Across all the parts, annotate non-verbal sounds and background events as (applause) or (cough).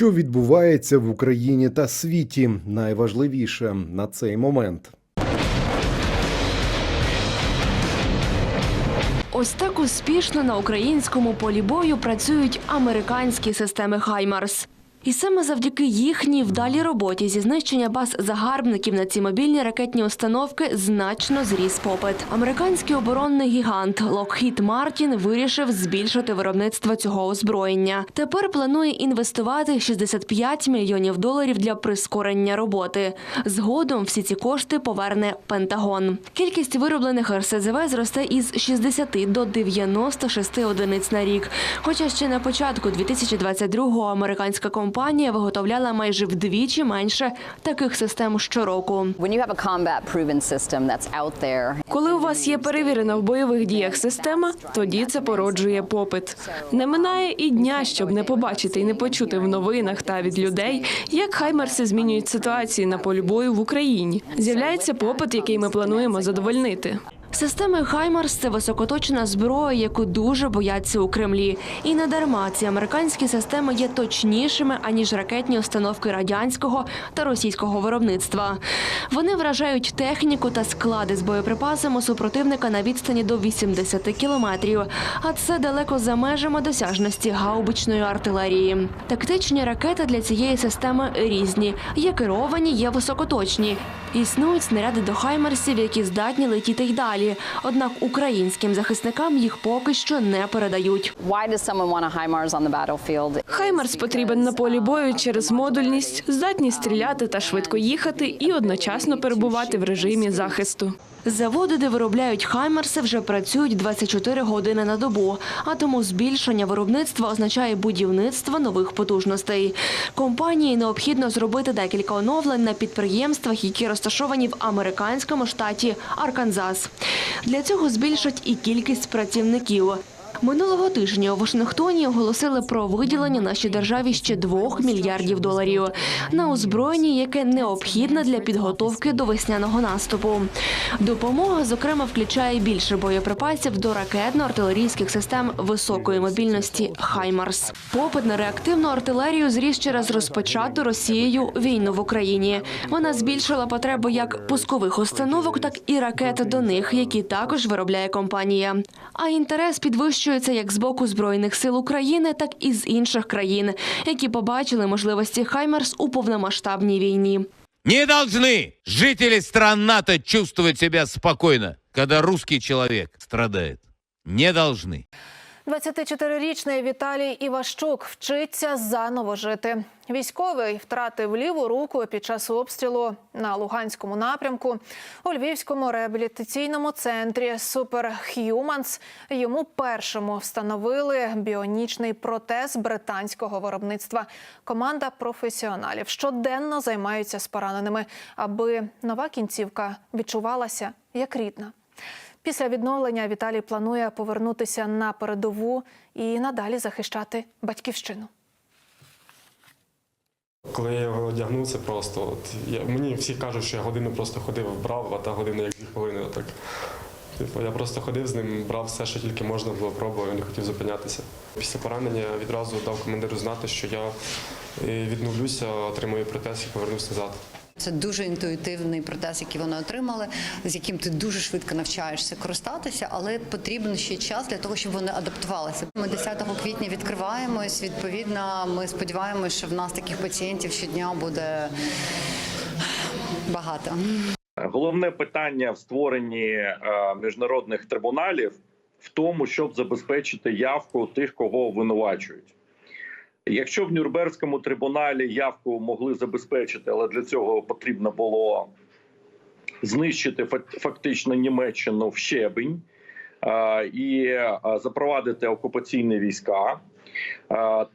Що відбувається в Україні та світі? Найважливіше на цей момент. Ось так успішно на українському полі бою працюють американські системи Хаймарс. І саме завдяки їхній вдалій роботі зі знищення баз загарбників на ці мобільні ракетні установки значно зріс попит. Американський оборонний гігант Lockheed Martin вирішив збільшити виробництво цього озброєння. Тепер планує інвестувати 65 мільйонів доларів для прискорення роботи. Згодом всі ці кошти поверне Пентагон. Кількість вироблених РСЗВ зросте із 60 до 96 одиниць на рік. Хоча ще на початку 2022-го американська компанія виготовляла майже вдвічі менше таких систем щороку. Коли у вас є перевірена в бойових діях система, тоді це породжує попит. Не минає і дня, щоб не побачити і не почути в новинах та від людей, як хаймерси змінюють ситуації на полі бою в Україні. З'являється попит, який ми плануємо задовольнити. Системи Хаймарс це високоточна зброя, яку дуже бояться у Кремлі. І не дарма ці американські системи є точнішими аніж ракетні установки радянського та російського виробництва. Вони вражають техніку та склади з боєприпасами супротивника на відстані до 80 кілометрів. А це далеко за межами досяжності гаубичної артилерії. Тактичні ракети для цієї системи різні. Є керовані, є високоточні. Існують снаряди до хаймерсів, які здатні летіти й далі. Однак українським захисникам їх поки що не передають. why does someone want a HIMARS on the battlefield? Хаймерс потрібен на полі бою через модульність, здатність стріляти та швидко їхати і одночасно перебувати в режимі захисту. Заводи, де виробляють хаймерси, вже працюють 24 години на добу. А тому збільшення виробництва означає будівництво нових потужностей. Компанії необхідно зробити декілька оновлень на підприємствах, які розташовані в американському штаті Арканзас. Для цього збільшать і кількість працівників. Минулого тижня у Вашингтоні оголосили про виділення нашій державі ще 2 мільярдів доларів на озброєння, яке необхідне для підготовки до весняного наступу. Допомога, зокрема, включає більше боєприпасів до ракетно-артилерійських систем високої мобільності Хаймарс. Попит на реактивну артилерію зріс через розпочату Росією війну в Україні. Вона збільшила потребу як пускових установок, так і ракет до них, які також виробляє компанія. А інтерес підвищується як з боку збройних сил України, так і з інших країн, які побачили можливості Хаймерс у повномасштабній війні. Не должны жители стран НАТО чувствовать себя спокойно, когда русский человек страдает. Не должны. 24-річний Віталій Іващук вчиться заново жити. Військовий втратив ліву руку під час обстрілу на Луганському напрямку. У Львівському реабілітаційному центрі Superhumans йому першому встановили біонічний протез британського виробництва. Команда професіоналів щоденно займаються з пораненими, аби нова кінцівка відчувалася як рідна. Після відновлення Віталій планує повернутися на передову і надалі захищати батьківщину. Коли я його одягнув, це просто от я, мені всі кажуть, що я годину просто ходив, брав, а та година як дві хвилини. Так. Типу, я просто ходив з ним, брав все, що тільки можна було, пробував, не хотів зупинятися. Після поранення відразу дав командиру знати, що я е, відновлюся, отримую протез і повернусь назад. Це дуже інтуїтивний протез, який вони отримали, з яким ти дуже швидко навчаєшся користатися, але потрібен ще час для того, щоб вони адаптувалися. Ми 10 квітня відкриваємось. Відповідно, ми сподіваємося, що в нас таких пацієнтів щодня буде багато. Головне питання в створенні е, міжнародних трибуналів в тому, щоб забезпечити явку тих, кого обвинувачують. Якщо в Нюрнберзькому трибуналі явку могли забезпечити, але для цього потрібно було знищити фак- фактично Німеччину в щебень і запровадити окупаційні війська.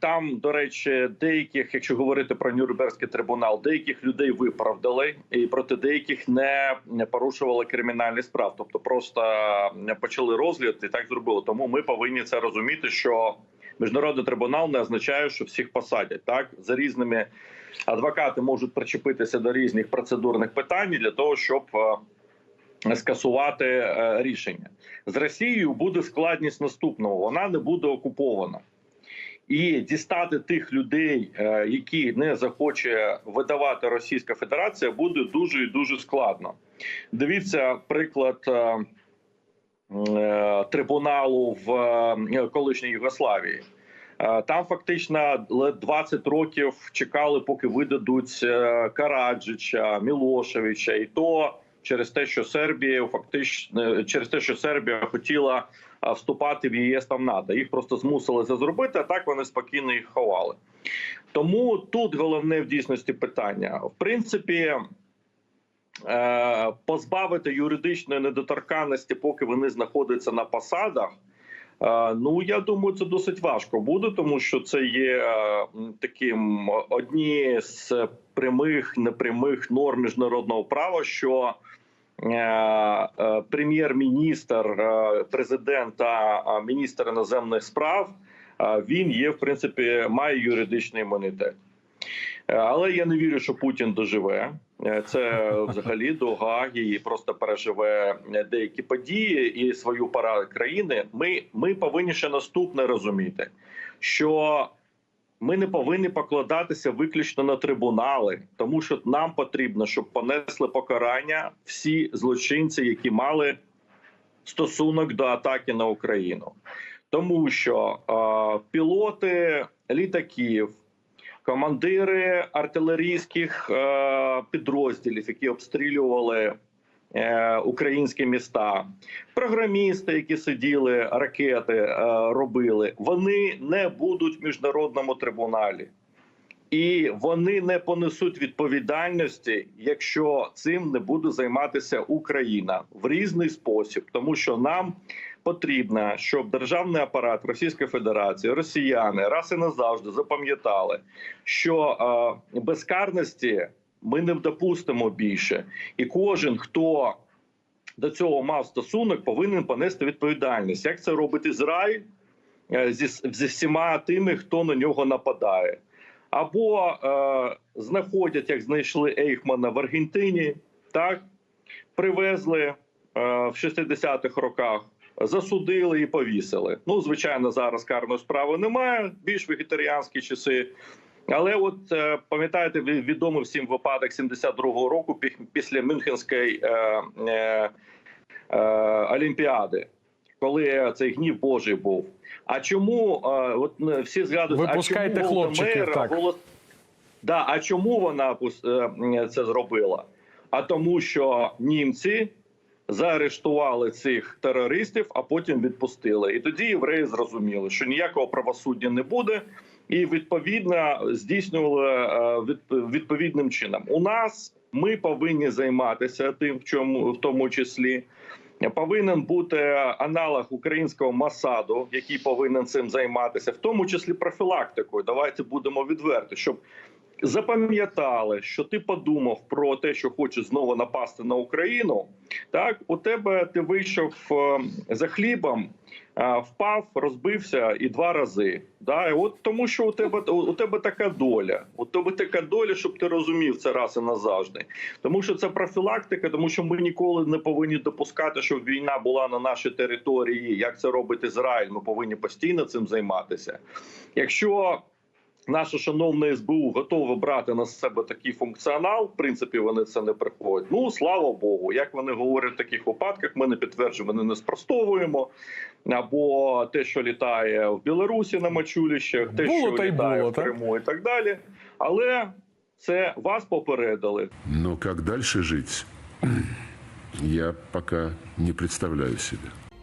Там, до речі, деяких, якщо говорити про Нюрнберзький трибунал, деяких людей виправдали і проти деяких не порушували кримінальні справ, тобто просто почали розгляд і так зробили. Тому ми повинні це розуміти, що міжнародний трибунал не означає, що всіх посадять. Так за різними адвокати можуть причепитися до різних процедурних питань для того, щоб е, скасувати е, рішення з Росією буде складність наступного: вона не буде окупована. І дістати тих людей, е, які не захоче видавати Російська Федерація, буде дуже і дуже складно. Дивіться приклад трибуналу в е, колишній Югославії. Е, Там фактично 20 років чекали, поки видадуть е, Караджича, Мілошевича, і то через те, що Сербія фактично через те, що Сербія хотіла вступати в ЄС та в НАТО. Їх просто змусили це зробити, а так вони спокійно їх ховали. Тому тут головне в дійсності питання. В принципі, е, позбавити юридичної недоторканності, поки вони знаходяться на посадах. е, Ну, я думаю, це досить важко буде, тому що це є е, таким одні з прямих непрямих норм міжнародного права, що е, е, прем'єр-міністр, е, президент та е, міністр іноземних справ е, він є в принципі має юридичний імунітет. Але я не вірю, що Путін доживе. Е, Це (laughs) взагалі до Гаги і просто переживе деякі події і свою пару країни. Ми, ми повинні ще наступне розуміти, що ми не повинні покладатися виключно на трибунали, тому що нам потрібно, щоб понесли покарання всі злочинці, які мали стосунок до атаки на Україну, тому що е, пілоти літаків, командири артилерійських е, підрозділів, які обстрілювали е, українські міста, програмісти, які сиділи, ракети е, робили, вони не будуть в міжнародному трибуналі. І вони не понесуть відповідальності, якщо цим не буде займатися Україна в різний спосіб, тому що нам потрібно, щоб державний апарат Російської Федерації, Росіяни раз і назавжди запам'ятали, що е, безкарності ми не допустимо більше, і кожен хто до цього мав стосунок, повинен понести відповідальність. Як це робить Ізраїль е, зі, зі всіма тими, хто на нього нападає? Або е, знаходять, як знайшли Ейхмана в Аргентині, так привезли е, в 60-х роках, засудили і повісили. Ну, звичайно, зараз карної справи немає, більш вегетаріанські часи. Але от е, пам'ятаєте, ві- відомий всім випадок 72-го року після Мюнхенської е, е, е, Олімпіади, коли цей гнів Божий був. А чому е, от всі згадують, Випускайте а чому хлопчиків, так. голос- Да, а чому вона е, це зробила? А тому, що німці заарештували цих терористів, а потім відпустили. І тоді євреї зрозуміли, що ніякого правосуддя не буде, і відповідно здійснювали е, відповідним чином. У нас ми повинні займатися тим, в чому в тому числі. Повинен бути аналог українського Масаду, який повинен цим займатися, в тому числі профілактикою. Давайте будемо відверті, щоб запам'ятали, що ти подумав про те, що хочеш знову напасти на Україну. Так, у тебе ти вийшов е, за хлібом, е, впав, розбився і два рази. Да? І от тому, що у тебе у тебе така доля. У тебе така доля, щоб ти розумів це раз і назавжди. Тому що це профілактика, тому що ми ніколи не повинні допускати, щоб війна була на нашій території. Як це робить Ізраїль? Ми повинні постійно цим займатися. Якщо Наше шановне СБУ готове брати на себе такий функціонал. В принципі, вони це не приходять. Ну слава Богу, як вони говорять в таких випадках, ми не підтверджуємо, ми не спростовуємо. Або те, що літає в Білорусі на мачуліщах, те, Було що та й літає було, в так? Криму, і так далі. Але це вас попередили. Но как дальше жить, я пока не представляю себе.